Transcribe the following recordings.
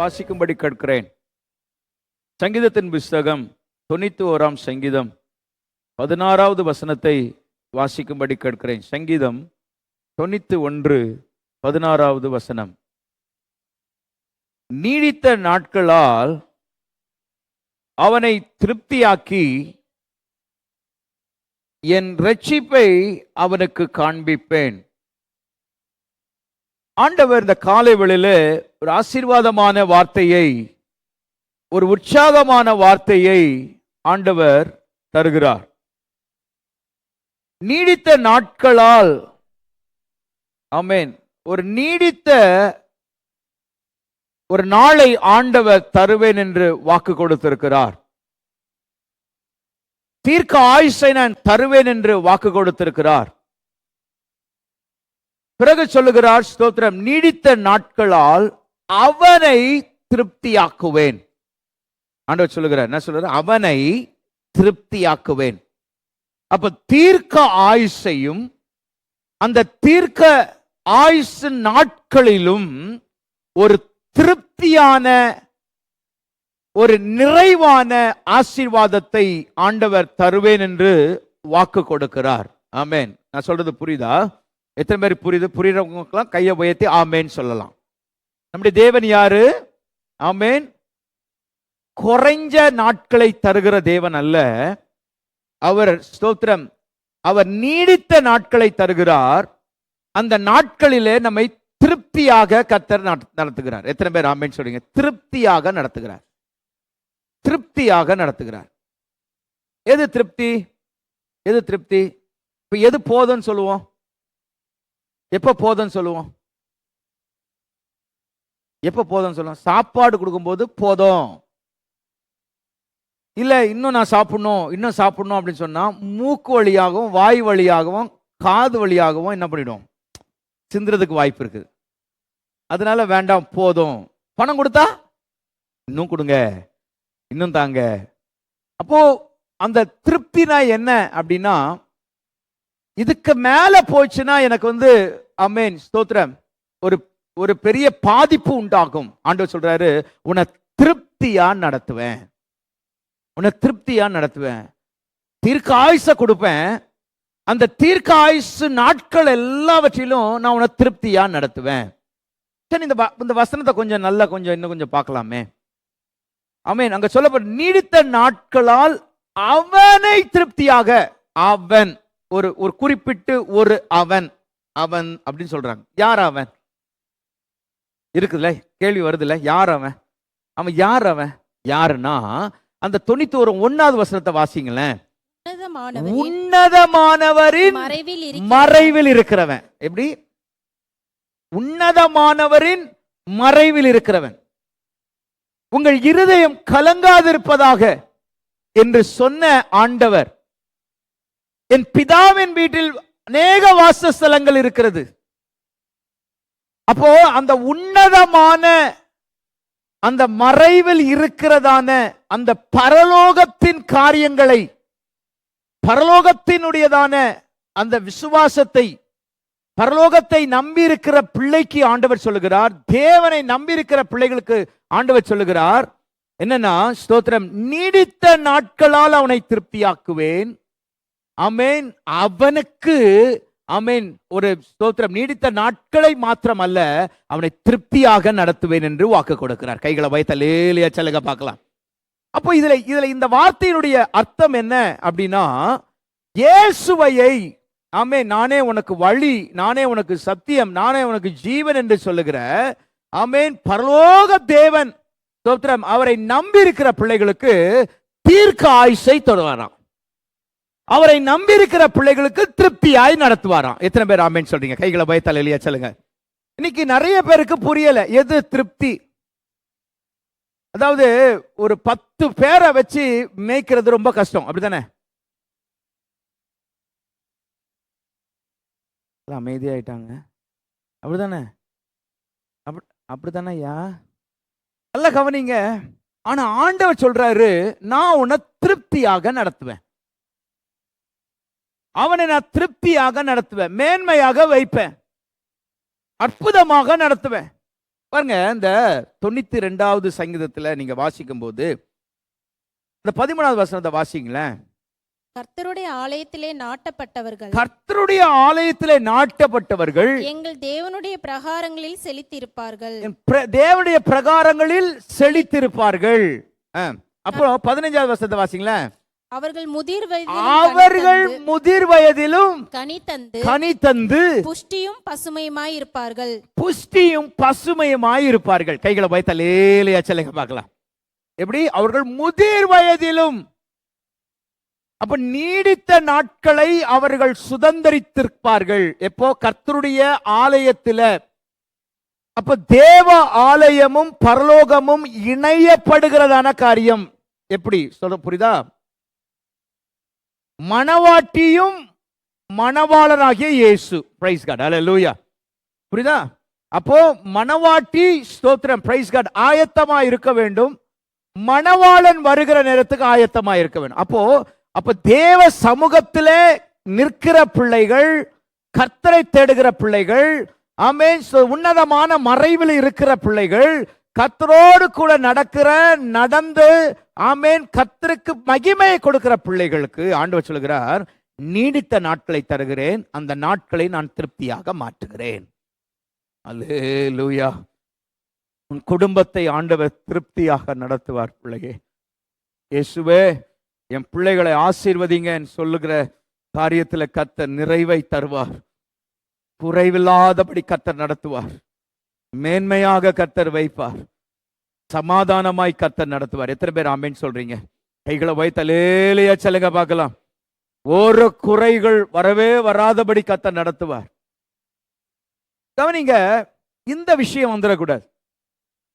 வாசிக்கும்படி கேட்கிறேன். சங்கீதத்தின் புஸ்தகம் தொண்ணூற்றி ஓராம் சங்கீதம் பதினாறாவது வசனத்தை வாசிக்கும்படி கேட்கிறேன். சங்கீதம் தொண்ணூற்றி ஒன்று பதினாறாவது வசனம். நீடித்த நாட்களால் அவனை திருப்தியாக்கி என் ரட்சிப்பை அவனுக்கு காண்பிப்பேன். ஆண்டவர் இந்த காலை வேளையில ஒரு ஆசீர்வாதமான வார்த்தையை ஒரு உற்சாகமான வார்த்தையை ஆண்டவர் தருகிறார். நீடித்த நாட்களால் ஆமேன் ஒரு நீடித்த ஒரு நாளை ஆண்டவர் தருவேன் என்று வாக்கு கொடுத்திருக்கிறார். தீர்க்க ஆயுஷை நான் தருவேன் என்று வாக்கு கொடுத்திருக்கிறார். பிறகு சொல்லுகிறார் ஸ்தோத்திரம் நீடித்த நாட்களால் அவனை திருப்தியாக்குவேன். ஆண்டவர் சொல்லுகிறார் என்ன சொல்றார் அவனை திருப்தியாக்குவேன். அப்ப தீர்க்க ஆயுஷையும் அந்த தீர்க்க ஆயுசு நாட்களிலும் ஒரு திருப்தியான ஒரு நிறைவான ஆசீர்வாதத்தை ஆண்டவர் தருவேன் என்று வாக்கு கொடுக்கிறார். ஆமேன். நான் சொல்றது புரியுதா? எத்தனை பேர் புரியுது? புரியுறவங்களுக்கெல்லாம் கையை உயர்த்தி ஆமேன்னு சொல்லலாம். நம்முடைய தேவன் யாரு? ஆமேன். குறைஞ்ச நாட்களை தருகிற தேவன் அல்ல. அவர் ஸ்தோத்திரம் அவர் நீடித்த நாட்களை தருகிறார். அந்த நாட்களிலே நம்மை திருப்தியாக கத்தர் நடத்துகிறார். எத்தனை பேர் ஆமேன் சொல்றீங்க? திருப்தியாக நடத்துகிறார். திருப்தியாக நடத்துகிறார். எது திருப்தி? எது திருப்தி? இப்ப எது போதும்னு சொல்லுவோம்? எப்ப போதும்னு சொல்லுவோம்? எப்போ போதும்னு சொல்லலாம் சாப்பாடு கொடுக்கும்போது போதும். இல்லை இன்னும் நான் சாப்பிடணும் இன்னும் சாப்பிடணும் அப்படின்னு சொன்னா மூக்கு வழியாகவும் வாய் வழியாகவும் காது வழியாகவும் என்ன பண்ணிடும்? சிந்துறதுக்கு வாய்ப்பு இருக்குது. அதனால வேண்டாம் போதும். பணம் கொடுத்தா? இன்னும் கொடுங்க. இன்னும் தாங்க. அப்போ அந்த திருப்தினா என்ன அப்படின்னா இதுக்கு மேலே போச்சுன்னா எனக்கு வந்து அமேன் ஸ்தோத்திரம். ஒரு ஒரு பெரிய பாதிப்பு உண்டாகும். ஆண்டவர் சொல்றாரு உன்னை திருப்தியா நடத்துவேன். உன்னை திருப்தியா நடத்துவேன். தீர்க்க ஆயுச கொடுப்பேன். அந்த தீர்க்க ஆயுசு நாட்கள் எல்லாவற்றிலும் நான் உன்னை திருப்தியா நடத்துவேன். சரி இந்த இந்த வசனத்தை கொஞ்சம் நல்லா கொஞ்சம் இன்னும் கொஞ்சம் பார்க்கலாமே. ஆமென். அங்க சொல்லப்பட்ட நீடித்த நாட்களால் அவனை திருப்தியாக அவன் ஒரு ஒரு குறிப்பிட்டு ஒரு அவன் அவன் அப்படின்னு சொல்றாங்க. யார் அவன்? இருக்குதுல்ல? கேள்வி வருதுல்ல? யார் அவன்? அவன் யார் அவன்? யாருன்னா அந்த தொண்ணூத்தோரு ஒன்னாவது வசனத்தை வாசிங்களேன். உன்னதமானவரின் மறைவில் இருக்கிறவன். எப்படி? உன்னதமானவரின் மறைவில் இருக்கிறவன். உங்கள் இருதயம் கலங்காதிருப்பதாக என்று சொன்ன ஆண்டவர். என் பிதாவின் வீட்டில் அநேக வாசஸ்தலங்கள் இருக்கிறது. அப்போ அந்த உன்னதமான அந்த மறைவில் இருக்கிறதான அந்த பரலோகத்தின் காரியங்களை பரலோகத்தினுடையதான அந்த விசுவாசத்தை பரலோகத்தை நம்பி இருக்கிற பிள்ளைக்கு ஆண்டவர் சொல்லுகிறார். தேவனை நம்பி இருக்கிற பிள்ளைகளுக்கு ஆண்டவர் சொல்லுகிறார். என்னன்னா ஸ்தோத்திரம் நீடித்த நாட்களால் அவனை திருப்தியாக்குவேன். அமேன் அவனுக்கு அமேன் ஒரு ஸ்தோத்திரம். நீடித்த நாட்களை மாத்திரம் அல்ல அவனை திருப்தியாக நடத்துவேன் என்று வாக்கு கொடுக்கிறார். கைகளை வயத்த லேலியா செல்லுங்க பார்க்கலாம். அப்போ இதுல இதுல இந்த வார்த்தையினுடைய அர்த்தம் என்ன அப்படின்னா இயேசுவையை ஆமே நானே உனக்கு வழி நானே உனக்கு சத்தியம் நானே உனக்கு ஜீவன் என்று சொல்லுகிற ஆமேன் பரலோக தேவன் ஸ்தோத்திரம் அவரை நம்பி இருக்கிற பிள்ளைகளுக்கு தீர்க்க ஆயுசை தொடரலாம் அவரை நம்பி இருக்கிற பிள்ளைகளுக்கு திருப்தியாய் நடத்துவாராம். எத்தனை பேர் ஆமேன்னு சொல்றீங்க? கைகளை பயத்தால் எளியா சொல்லுங்க. இன்னைக்கு நிறைய பேருக்கு புரியல எது திருப்தி? அதாவது ஒரு பத்து பேரை வச்சு மேய்க்கிறது ரொம்ப கஷ்டம். அப்படிதானே அமைதியாயிட்டாங்க. அப்படிதானே அப்படி அப்படித்தானே ஐயா? நல்ல கவனிங்க. ஆனா ஆண்டவர் சொல்றாரு நான் உன்னை திருப்தியாக நடத்துவேன். அவனை நான் திருப்தியாக நடத்துவேன் மேன்மையாக வைப்பேன் அற்புதமாக நடத்துவேன். பாருங்க இந்த தொண்ணூத்தி ரெண்டாவது சங்கீதத்துல நீங்க வாசிக்கும் போது இந்த பதிமூணாவது வசனத்தை வாசிங்களேன். கர்த்தருடைய ஆலயத்திலே நாட்டப்பட்டவர்கள். கர்த்தருடைய ஆலயத்திலே நாட்டப்பட்டவர்கள் எங்கள் தேவனுடைய பிரகாரங்களில் செழித்திருப்பார்கள். தேவனுடைய பிரகாரங்களில் செழித்திருப்பார்கள். அப்புறம் பதினஞ்சாவது வசனத்தை வாசிங்களேன். அவர்கள் முதிர் வயதிலும் அவர்கள் முதிர் வயதிலும் கனி தந்து கனி தந்து புஷ்டியும் பசுமையுமாய் இருப்பார்கள் புஷ்டியும் பசுமையுமாய் இருப்பார்கள் கைகளை போய் தலையிலையா சொல்லுங்க பார்க்கலாம். எப்படி? அவர்கள் முதிர் வயதிலும். அப்ப நீடித்த நாட்களை அவர்கள் சுதந்திரித்திருப்பார்கள். எப்போ? கர்த்தருடைய ஆலயத்துல. அப்ப தேவ ஆலயமும் பரலோகமும் இணையப்படுகிறதான காரியம். எப்படி? சொல்ல புரியுதா? மணவாட்டியும் மணவாளனாகிய இயேசு. பிரைஸ் காட் அல்லேலூயா புரியுதா? அப்போ மணவாட்டி ஸ்தோத்திரம். பிரைஸ் காட் ஆயத்தமா இருக்க வேண்டும். மணவாளன் வருகிற நேரத்துக்கு ஆயத்தமா இருக்க வேண்டும். அப்போ அப்ப தேவ சமூகத்தில் நிற்கிற பிள்ளைகள் கர்த்தரை தேடுகிற பிள்ளைகள் ஆமே உன்னதமான மறைவில் இருக்கிற பிள்ளைகள் கத்தரோடு கூட நடக்கிற நடந்து ஆமேன். கத்தருக்கு மகிமையை கொடுக்கிற பிள்ளைகளுக்கு ஆண்டவர் சொல்கிறார் நீடித்த நாட்களை தருகிறேன் அந்த நாட்களை நான் திருப்தியாக மாற்றுகிறேன். அல்லேலூயா. உன் குடும்பத்தை ஆண்டவர் திருப்தியாக நடத்துவார் பிள்ளையே. இயேசுவே என் பிள்ளைகளை ஆசீர்வதிங்கன்னு சொல்லுகிற காரியத்தில் கத்தர் நிறைவை தருவார். குறைவில்லாதபடி கத்தர் நடத்துவார். மேன்மையாக கத்தர் வைப்பார். சமாதானமாய் கர்த்தர் நடத்துவார். எத்தனை பேர் ஆமேன்னு சொல்றீங்க? கைகளை வைத்தலேலையா சொல்லுங்க பார்க்கலாம். ஒரு குறைகள் வரவே வராதபடி கத்தர் நடத்துவார். கவனிங்க இந்த விஷயம் வந்துடக்கூடாது.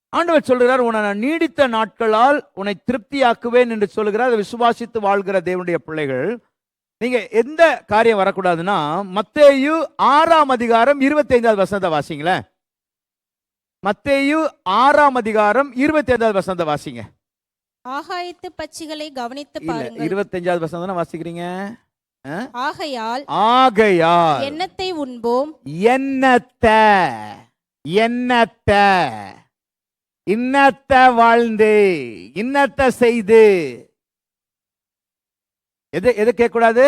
ஆண்டவர் சொல்கிறார் உன்னை நான் நீடித்த நாட்களால் உன்னை திருப்தியாக்குவேன் என்று சொல்லுகிறார். அதை விசுவாசித்து வாழ்கிற தேவனுடைய பிள்ளைகள் நீங்க எந்த காரியம் வரக்கூடாதுன்னா மத்தேயு ஆறாம் அதிகாரம் இருபத்தி ஐந்தாவது வசனத்தை வாசிங்களேன். மத்தேயு ஆறாம் அதிகாரம் இருபத்தி ஐந்தாவது வசனத்தை வாசிங்க. ஆகாயத்து பட்சிகளை கவனித்து பாருங்கள். இருபத்தஞ்சாவது வசனம் தானே வாசிக்கிறீங்க? ஆகையால் ஆகையால் எண்ணத்தை உண்போம்? என்னத்த என்னத்த இன்னத்த வாழ்ந்து இன்னத்த செய்து. எது எது கேட்கக்கூடாது?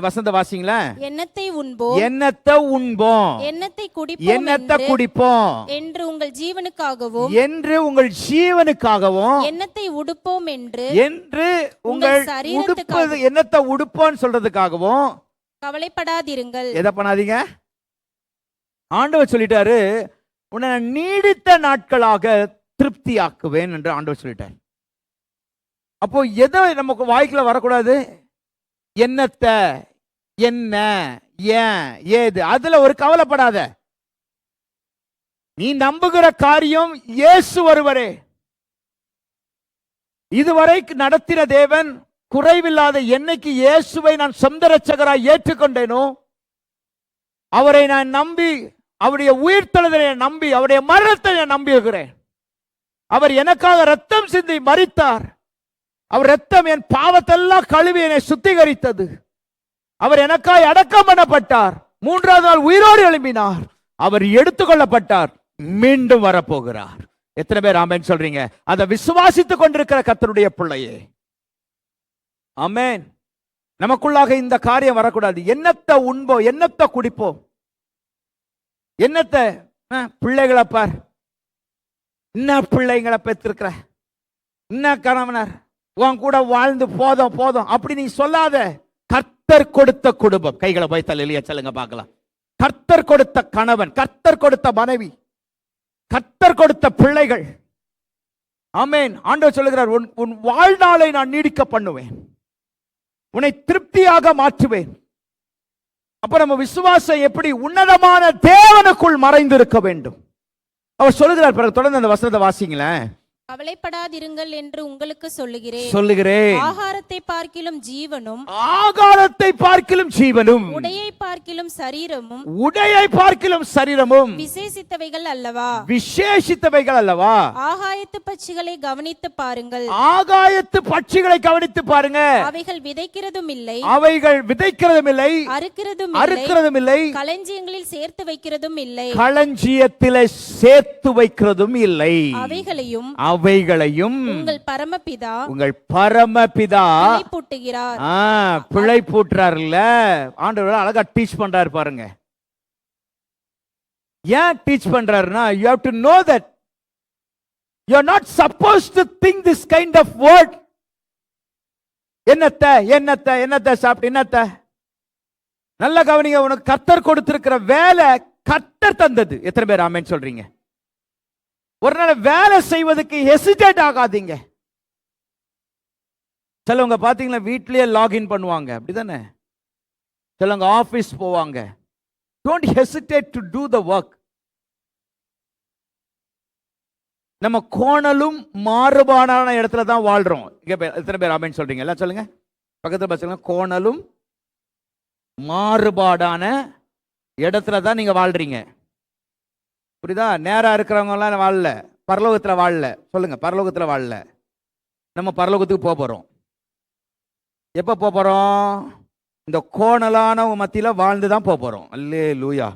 வசந்த வாசிங்களேன் எண்ணத்தை உண்போம்? என்னத்த உண்போம்? எண்ணத்தை குடிப்போம் என்று- குடிப்போம்? என்று உங்கள் ஜீவனுக்காகவும் என்று உங்கள் ஜீவனுக்காகவும் எண்ணத்தை உடுப்போம் என்று என்று உங்கள் உடுப்பது என்னத்த உடுப்போன்னு சொல்றதுக்காகவும் கவலைப்படாதிருங்கள். எதை பண்ணாதீங்க? ஆண்டவர் சொல்லிட்டாரு உன்னை நீடித்த நாட்களாக திருப்தியாக்குவேன் என்று ஆண்டவர் சொல்லிட்டார். அப்போ எதை நமக்கு வாய்க்குள்ள வரக்கூடாது? என்னத்த என்ன ஏன் ஏது? அதுல ஒரு கவலைப்படாத. நீ நம்புகிற காரியம் இயேசு ஒருவரே. இதுவரைக்கு நடத்தின தேவன் குறைவில்லாத என்னைக்கு இயேசுவை நான் சொந்த ரட்சகராய் ஏற்றுக்கொண்டேனோ அவரை நான் நம்பி அவருடைய உயிர்த்தெழுதலை நம்பி அவருடைய மரணத்தை நான் நம்பியிருக்கிறேன். அவர் எனக்காக ரத்தம் சிந்தி மறித்தார் அவர் ரத்தம் என் பாவத்தெல்லாம் கழுவி என்னை சுத்திகரித்தது. அவர் எனக்காய் அடக்கம் பண்ணப்பட்டார். மூன்றாவது நாள் உயிரோடு எழும்பினார். அவர் எடுத்துக்கொள்ளப்பட்டார். மீண்டும் வரப்போகிறார். எத்தனை பேர் ஆமேன் சொல்றீங்க? அதை விசுவாசித்துக் கொண்டிருக்கிற கத்தருடைய பிள்ளையே. அமேன் நமக்குள்ளாக இந்த காரியம் வரக்கூடாது. என்னத்தை உண்போம் என்னத்தை குடிப்போம் என்னத்தை ஆ, பிள்ளைகளை பார். என்ன பிள்ளைங்களை பெற்றிருக்கிற? என்ன கணவனர்? உன் கூட வாழ்ந்து போதும் போதும். அப்படி நீ சொல்லாத. கர்த்தர் கொடுத்த குடும்பம். கைகளை போய் தலையிலேயே சொல்லுங்க பார்க்கலாம். கர்த்தர் கொடுத்த கணவன் கர்த்தர் கொடுத்த மனைவி கர்த்தர் கொடுத்த பிள்ளைகள். ஆமென். ஆண்டவர் சொல்லுகிறார் உன் உன் வாழ்நாளை நான் நீடிக்க பண்ணுவேன். உன்னை திருப்தியாக மாற்றுவேன். அப்ப நம்ம விசுவாசம் எப்படி உன்னதமான தேவனுக்குள் மறைந்திருக்க வேண்டும்? அவர் சொல்லுகிறார் பிறகு தொடர்ந்து அந்த வசனத்தை வாசிங்களேன். கவலைப்படாதிருங்கள் என்று உங்களுக்கு சொல்லுகிறேன். சொல்லுகிறேன். ஆகாரத்தை பார்க்கிலும் ஜீவனும் ஆகாரத்தை பார்க்கிலும் ஜீவனும் உடையை பார்க்கிலும் சரீரமும் உடையை பார்க்கிலும் சரீரமும் விசேஷித்தவைகள் அல்லவா? விசேஷித்தவைகள் அல்லவா? ஆகாயத்து பட்சிகளை கவனித்து பாருங்கள். ஆகாயத்து பட்சிகளை கவனித்து பாருங்க. அவைகள் விதைக்கிறதும் இல்லை. அவைகள் விதைக்கிறதும் இல்லை. அறுக்கிறதும் இல்லை. அறுக்கிறதும் இல்லை. களஞ்சியங்களில் சேர்த்து வைக்கிறதும் இல்லை. களஞ்சியத்திலே சேர்த்து வைக்கிறதும் இல்லை. அவைகளையும் அவைகளையும் உங்கள் பரமபிதா உங்கள் பரமபிதா பூட்டுகிறார். ஆ, பிழை பூட்டுறாருல்ல. ஆண்டவர் அழகா டீச் பண்றாரு பாருங்க. ஏன் டீச் பண்றாருன்னா you have to know that you are not suppose to think this kind of word என்னத்த என்னத்த என்னத்த சாப்பிட்டு என்னத்த? நல்ல கவனிங்க உனக்கு கத்தர் கொடுத்திருக்கிற வேலை கத்தர் தந்தது. எத்தனை பேர் ஆமேன்னு சொல்றீங்க? ஒரு நாள் வேலை செய்வதற்கு ஹெசிடேட் ஆகாதீங்க. சிலவங்க பார்த்தீங்களா வீட்லேயே லாகின் பண்ணுவாங்க. அப்படிதானே? சிலவங்க ஆஃபீஸ் போவாங்க. Don't hesitate to do the work நம்ம கோணலும் மாறுபாடான இடத்துல தான் வாழ்றோம். இங்கே பேர் எத்தனை பேர் ஆமேன்னு சொல்றீங்க? எல்லாம் சொல்லுங்க. பக்கத்தில் பசங்க கோணலும் மாறுபாடான இடத்துல தான் நீங்கள் வாழ்றீங்க. புரியுதா? நேராக இருக்கிறவங்கலாம் வாழல. பரலோகத்தில் வாழல. சொல்லுங்கள் பரலோகத்தில் வாழல. நம்ம பரலோகத்துக்கு போக போகிறோம் எப்போ போக போகிறோம் இந்த கோணலான மத்தியில் வாழ்ந்து தான் போக போகிறோம் அல்லே லூயா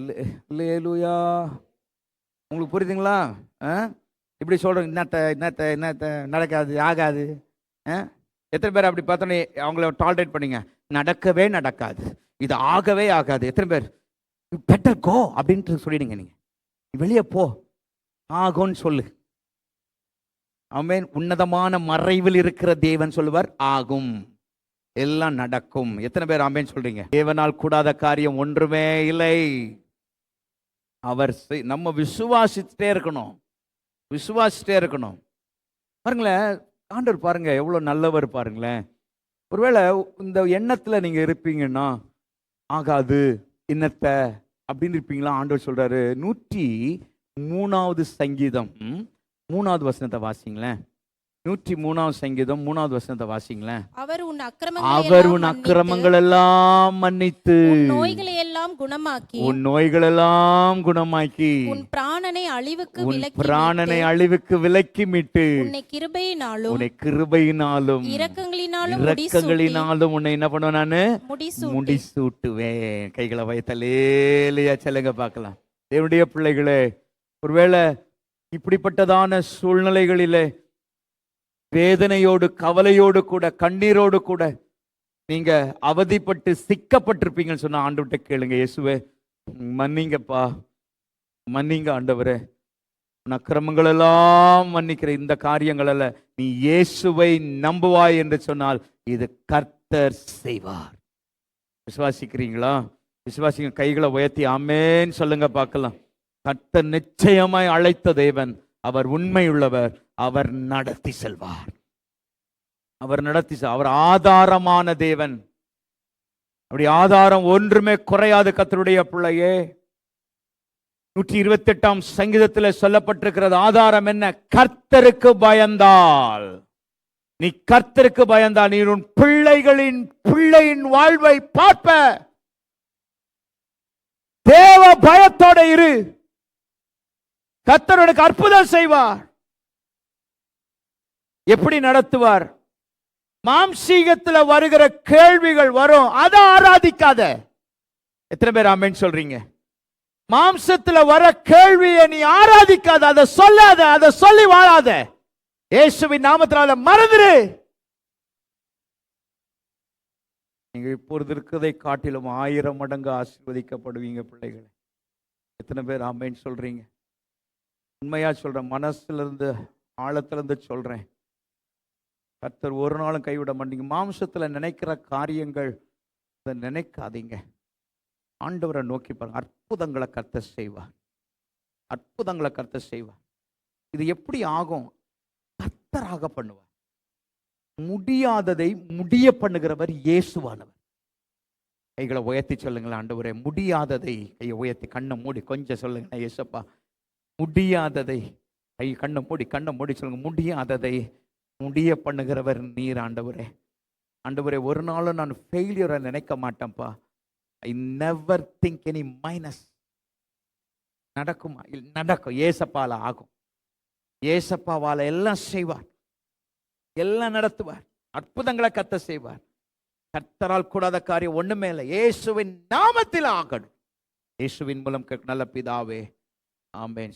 அல்லே லூயா உங்களுக்கு புரியுதுங்களா? ஆ? இப்படி சொல்கிறோம் என்னத்த என்னத்த என்னத்த நடக்காது ஆகாது. ஆ? எத்தனை பேர் அப்படி பார்த்தோன்னே அவங்கள டாலரேட் பண்ணிங்க. நடக்கவே நடக்காது. இது ஆகவே ஆகாது. எத்தனை பேர்? பெட்டர் கோ அப்படின்ட்டு சொல்லிடுங்க நீங்கள் வெளியே போ. ஆகும்னு சொல்லு. அவன் உன்னதமான மறைவில் இருக்கிற தேவன் சொல்லுவார் ஆகும். எல்லாம் நடக்கும். எத்தனை பேர் ஆமேன்னு சொல்றீங்க? தேவனால் கூடாத காரியம் ஒன்றுமே இல்லை. அவர் நம்ம விசுவாசிச்சுட்டே இருக்கணும். விசுவாசிச்சுட்டே இருக்கணும். பாருங்களேன் ஆண்டர் பாருங்க எவ்வளோ நல்லவர் பாருங்களேன். ஒருவேளை இந்த எண்ணத்தில் நீங்கள் இருப்பீங்கன்னா ஆகாது. இன்னத்த அப்படின்னு இருப்பீங்களா? ஆண்டவர் சொல்றாரு நூற்றி மூணாவது சங்கீதம். மூணாவது வசனத்தை வாசிங்களேன். நூற்றி மூணாவது சங்கீதம் மூணாவது வசனத்தை வாசிங்களேன். அவர் உன் அவர் உன் அக்கிரமங்களை அக்கிரமங்கள் எல்லாம் மன்னித்து நோய்களை எல்லாம் குணமாக்கி உன் நோய்கள் எல்லாம் குணமாக்கி உன் பிராணனை அழிவுக்கு விலக்கி பிராணனை அழிவுக்கு விலக்கி மீட்டு. உன்னை கிருபையினாலும் உன்னை கிருபையினாலும் இரக்கங்களினாலும் இரக்கங்களினாலும் உன்னை என்ன பண்ணுவேன் நானு? முடி சூட்டுவேன் கைகளை வைத்தலேலையா செல்லுங்க பார்க்கலாம். தேவனுடைய பிள்ளைகளே ஒருவேளை இப்படிப்பட்டதான சூழ்நிலைகளிலே வேதனையோடு கவலையோடு கூட கண்ணீரோடு கூட நீங்க அவதிப்பட்டு சிக்கப்பட்டிருப்பீங்கன்னு சொன்னா ஆண்டவர்கிட்ட கேளுங்க. இயேசுவே மன்னிங்கப்பா. மன்னிங்க ஆண்டவரே. உன் அக்கிரமங்கள் எல்லாம் மன்னிக்கிற இந்த காரியங்களல்ல நீ இயேசுவை நம்புவாய் என்று சொன்னால் இது கர்த்தர் செய்வார். விசுவாசிக்கிறீங்களா? விசுவாசிங்க கைகளை உயர்த்தி ஆமேன்னு சொல்லுங்க பார்க்கலாம். கர்த்தர் நிச்சயமாய் அழைத்த தேவன் அவர் உண்மையுள்ளவர் அவர் நடத்தி செல்வார். அவர் நடத்தி அவர் ஆதாரமான தேவன். அப்படி ஆதாரம் ஒன்றுமே குறையாது கத்தருடைய பிள்ளையே. நூற்றி இருபத்தி எட்டாம் சங்கீதத்தில் சொல்லப்பட்டிருக்கிறது ஆதாரம் என்ன? கர்த்தருக்கு பயந்தால். நீ கர்த்தருக்கு பயந்தால் நீ உன் பிள்ளைகளின் பிள்ளையின் வாழ்வை பார்ப்ப. தேவ பயத்தோட இரு. கர்த்தர் உனக்கு அற்புதம் செய்வார். எப்படி நடத்துவார்? மாம்சீகத்தில் வருகிற கேள்விகள் வரும். அதை ஆராதிக்காத. எத்தனை பேர் அமைன்னு சொல்றீங்க? மாம்சத்துல வர கேள்வியை நீ ஆராதிக்காத அதை சொல்லாத அதை சொல்லி வாழாத. இயேசுவின் நாமத்தினால மறந்துரு. நீங்க இப்பொழுது இருக்கிறதை காட்டிலும் ஆயிரம் மடங்கு ஆசீர்வதிக்கப்படுவீங்க பிள்ளைகளை. எத்தனை பேர் ஆமைன்னு சொல்றீங்க? உண்மையா சொல்றேன் மனசுல இருந்து ஆழத்துல இருந்து சொல்றேன். கர்த்தர் ஒரு நாளும் கைவிட மாட்டீங்க. மாம்சத்துல நினைக்கிற காரியங்கள் அதை நினைக்காதீங்க. ஆண்டவரை நோக்கி பாருங்க. அற்புதங்களை கர்த்த செய்வார். அற்புதங்களை கர்த்த செய்வார். இது எப்படி ஆகும்? கர்த்தராக பண்ணுவார். முடியாததை முடிய பண்ணுகிறவர் இயேசுவானவர். கைகளை உயர்த்தி சொல்லுங்களேன் ஆண்டவரே. முடியாததை கையை உயர்த்தி கண்ணை மூடி கொஞ்சம் சொல்லுங்க இயேசப்பா. முடியாததை கை கண்ணை மூடி கண்ணை மூடி சொல்லுங்க. முடியாததை முடிய பண்ணுகிறவர் நீர் ஆண்டவரே. ஆண்டவரே ஒரு நாளும் நான் ஃபெயிலியரை நினைக்க மாட்டேன்ப்பா. I never think any minus நடக்குமா? நடக்கும். ஏசப்பால ஆகும். ஏசப்பாவால எல்லாம் செய்வார். எல்லாம் நடத்துவார். அற்புதங்களை கத்த செய்வார். கர்த்தரால் கூடாத காரியம் ஒண்ணுமே இல்லை. இயேசுவின் நாமத்தில் ஆகணும். இயேசுவின் மூலம் நல்ல பிதாவே. ஆம்பேன்